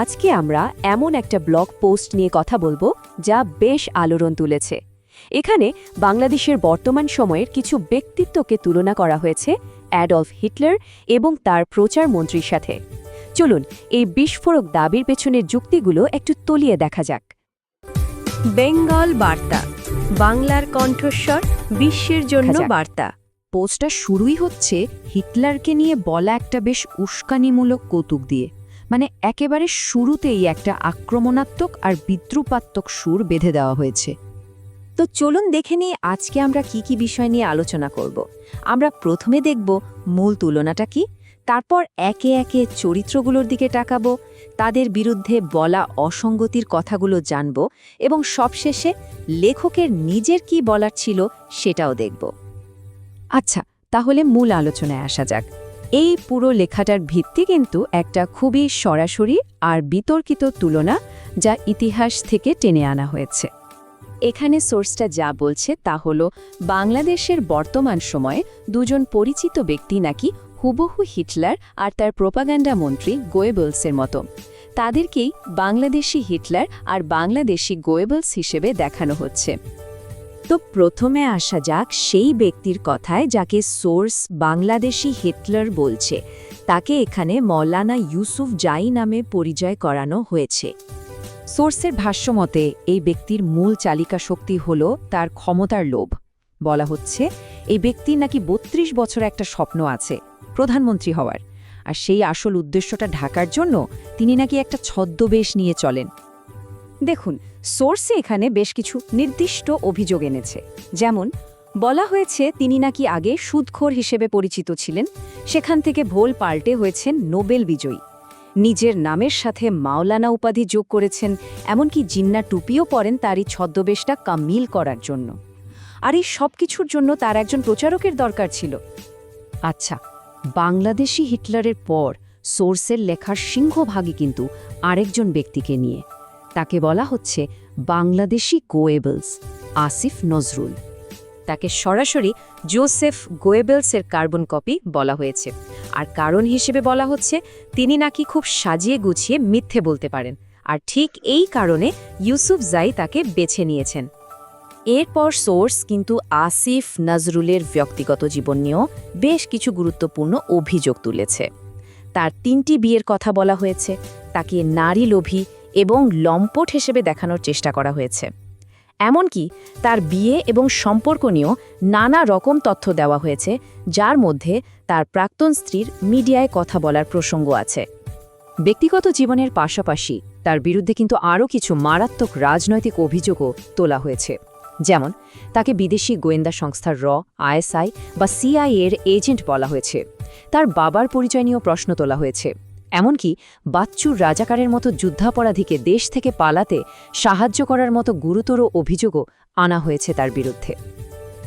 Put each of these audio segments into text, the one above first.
আজকে আমরা এমন একটা ব্লগ পোস্ট নিয়ে কথা বলব যা বেশ আলোড়ন তুলেছে। এখানে বাংলাদেশের বর্তমান সময়ের কিছু ব্যক্তিত্বকে তুলনা করা হয়েছে অ্যাডলফ হিটলার এবং তার প্রচার মন্ত্রীর সাথে। চলুন এই বিস্ফোরক দাবির পেছনের যুক্তিগুলো একটু তলিয়ে দেখা যাক। বেঙ্গল বার্তা বাংলার কণ্ঠস্বর বিশ্বের জন্য বার্তা। পোস্টটা শুরুই হচ্ছে হিটলারকে নিয়ে বলা একটা বেশ উস্কানিমূলক কৌতুক দিয়ে। মানে একেবারে শুরুতেই একটা আক্রমণাত্মক আর বিদ্রুপাত্মক সুর বেঁধে দেওয়া হয়েছে। তো চলুন দেখে নিই আজকে আমরা কি কি বিষয় নিয়ে আলোচনা করব। আমরা প্রথমে দেখব মূল তুলনাটা কি, তারপর একে একে চরিত্রগুলোর দিকে তাকাবো, তাদের বিরুদ্ধে বলা অসঙ্গতির কথাগুলো জানব এবং সবশেষে লেখকের নিজের কি বলার ছিল সেটাও দেখব। আচ্ছা তাহলে মূল আলোচনায় আসা যাক। এই পুরো লেখাটার ভিত্তি কিন্তু একটা খুবই সরাসরি আর বিতর্কিত তুলনা যা ইতিহাস থেকে টেনে আনা হয়েছে। এখানে সোর্সটা যা বলছে তা হল, বাংলাদেশের বর্তমান সময়ে দুজন পরিচিত ব্যক্তি নাকি হুবহু হিটলার আর তার প্রোপাগান্ডা মন্ত্রী গোয়েবলসের মতো। তাদেরকেই বাংলাদেশি হিটলার আর বাংলাদেশি গোয়েবলস হিসেবে দেখানো হচ্ছে। তো প্রথমে আসা যাক সেই ব্যক্তির কথায় যাকে সোর্স বাংলাদেশি হিটলার বলছে। তাকে এখানে মৌলানা ইউসুফ জাই নামে পরিচয় করানো হয়েছে। সোর্সের ভাষ্যমতে এই ব্যক্তির মূল চালিকা শক্তি হল তার ক্ষমতার লোভ। বলা হচ্ছে, এই ব্যক্তির নাকি ৩২ বছর একটা স্বপ্ন আছে, প্রধানমন্ত্রী হওয়ার। আর সেই আসল উদ্দেশ্যটা ঢাকার জন্য, তিনি নাকি একটা ছদ্মবেশ নিয়ে চলেন। দেখুন, সোর্সে এখানে বেশ কিছু নির্দিষ্ট অভিযোগ এনেছে। যেমন, বলা হয়েছে তিনি নাকি আগে সুদখোর হিসেবে পরিচিত ছিলেন, সেখান থেকে ভোল পাল্টে হয়েছেন নোবেল বিজয়ী। নিজের নামের সাথে মাওলানা উপাধি যোগ করেছেন, এমনকি জিন্না টুপিও পরেন তারই ছদ্মবেশটা কামিল করার জন্য। আর এই সব কিছুর জন্য তার একজন প্রচারকের দরকার ছিল। আচ্ছা বাংলাদেশি হিটলারের পর সোর্সের লেখার সিংহভাগই কিন্তু আরেকজন ব্যক্তিকে নিয়ে। তাকে বলা হচ্ছে বাংলাদেশি গোয়েবলস, আসিফ নজরুল। তাকে সরাসরি জোসেফ গোয়েবেলসের কার্বন কপি বলা হয়েছে। আর কারণ হিসেবে বলা হচ্ছে, তিনি নাকি খুব সাজিয়ে গুছিয়ে মিথ্যে বলতে পারেন। আর ঠিক এই কারণে ইউসুফ জাই তাকে বেছে নিয়েছেন। এরপর সোর্স কিন্তু আসিফ নজরুলের ব্যক্তিগত জীবন নিয়েও বেশ কিছু গুরুত্বপূর্ণ অভিযোগ তুলেছে। তার তিনটি বিয়ের কথা বলা হয়েছে, তাকে নারী লোভী এবং লম্পট হিসেবে দেখানোর চেষ্টা করা হয়েছে। এমনকি তার বিয়ে এবং সম্পর্ক নিয়েও নানা রকম তথ্য দেওয়া হয়েছে, যার মধ্যে তার প্রাক্তন স্ত্রীর মিডিয়ায় কথা বলার প্রসঙ্গ আছে। ব্যক্তিগত জীবনের পাশাপাশি তার বিরুদ্ধে কিন্তু আরও কিছু মারাত্মক রাজনৈতিক অভিযোগও তোলা হয়েছে। যেমন, তাকে বিদেশি গোয়েন্দা সংস্থার র, আইএসআই বা সিআইএর এজেন্ট বলা হয়েছে। তার বাবার পরিচয় নিয়েও প্রশ্ন তোলা হয়েছে। এমনকি বাচ্চুর রাজাকারের মতো যুদ্ধাপরাধীকে দেশ থেকে পালাতে সাহায্য করার মতো গুরুতর অভিযোগও আনা হয়েছে তার বিরুদ্ধে।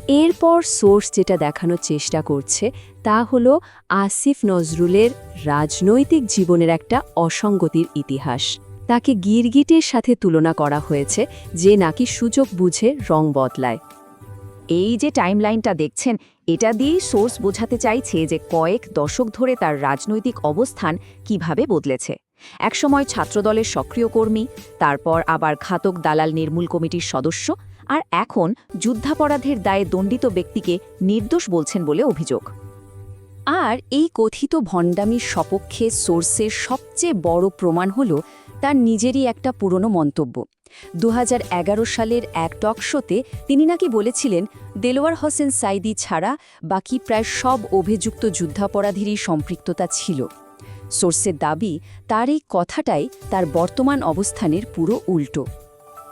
এরপর সোর্স যেটা দেখানোর চেষ্টা করছে, তা হল আসিফ নজরুলের রাজনৈতিক জীবনের একটা অসঙ্গতির ইতিহাস। তাকে গিরগিটের সাথে তুলনা করা হয়েছে, যে নাকি সুযোগ বুঝে রং বদলায়। এই যে টাইমলাইনটা দেখছেন এটা দিয়েই সোর্স বোঝাতে চাইছে যে কয়েক দশক ধরে তার রাজনৈতিক অবস্থান কীভাবে বদলেছে। একসময় ছাত্রদলের সক্রিয় কর্মী, তারপর আবার ঘাতক দালাল নির্মূল কমিটির সদস্য, আর এখন যুদ্ধাপরাধের দায়ে দণ্ডিত ব্যক্তিকে নির্দোষ বলছেন বলে অভিযোগ। আর এই কথিত ভণ্ডামির সপক্ষে সোর্সের সবচেয়ে বড় প্রমাণ হল তার নিজেরই একটা পুরনো মন্তব্য। দু হাজার এগারো সালের এক টক শোতে তিনি নাকি বলেছিলেন, দেলোয়ার হোসেন সাইদি ছাড়া বাকি প্রায় সব অভিযুক্ত যুদ্ধাপরাধীরই সম্পৃক্ততা ছিল। সোর্সের দাবি, তার এই কথাটাই তার বর্তমান অবস্থানের পুরো উল্টো।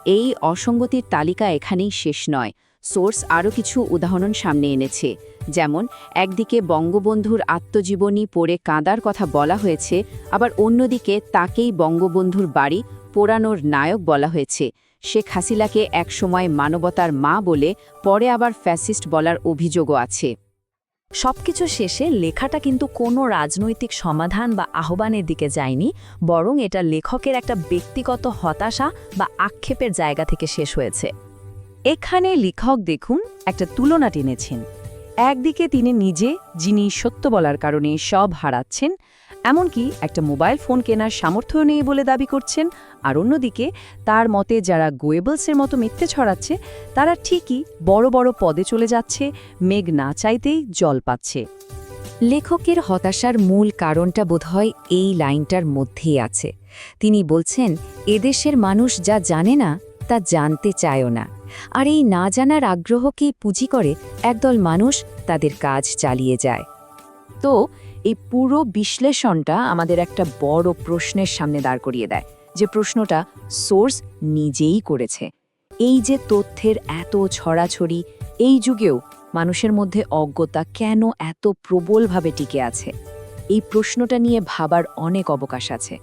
এই অসঙ্গতির তালিকা এখানেই শেষ নয়। সোর্স আরও কিছু উদাহরণ সামনে এনেছে। যেমন, একদিকে বঙ্গবন্ধুর আত্মজীবনী পড়ে কাঁদার কথা বলা হয়েছে, আবার অন্যদিকে তাকেই বঙ্গবন্ধুর বাড়ি পোড়ানোর নায়ক বলা হয়েছে। শেখ হাসিলাকে একসময় মানবতার মা বলে, পরে আবার ফ্যাসিস্ট বলার অভিযোগও আছে। সবকিছু শেষে লেখাটা কিন্তু কোনো রাজনৈতিক সমাধান বা আহ্বানের দিকে যায়নি, বরং এটা লেখকের একটা ব্যক্তিগত হতাশা বা আক্ষেপের জায়গা থেকে শেষ হয়েছে। এখানে লেখক দেখুন, একটা তুলনা টেনেছেন। একদিকে তিনি নিজে, যিনি সত্য বলার কারণে সব হারাচ্ছেন, এমনকি একটা মোবাইল ফোন কেনার সামর্থ্য নেই বলে দাবি করছেন, আর অন্যদিকে তার মতে যারা গোয়েবলসের মতো মিথ্যে ছড়াচ্ছে, তারা ঠিকই বড় বড় পদে চলে যাচ্ছে, মেঘ না চাইতেই জল পাচ্ছে। লেখকের হতাশার মূল কারণটা বোধহয় এই লাইনটার মধ্যেই আছে। তিনি বলছেন, এদেশের মানুষ যা জানে না, তা জানতে চায়ও না। আর এই না জানার আগ্রহকেই পুঁজি করে একদল মানুষ তাদের কাজ চালিয়ে যায়? তো, এই পুরো বিশ্লেষণটা আমাদের একটা বড় প্রশ্নের সামনে দাঁড় করিয়ে দেয়, যে প্রশ্নটা সোর্স নিজেই করেছে। এই যে তথ্যের এত ছড়াছড়ি, এই যুগেও মানুষের মধ্যে অজ্ঞতা কেন এত প্রবলভাবে টিকে আছে? এই প্রশ্নটা নিয়ে ভাবার অনেক অবকাশ আছে।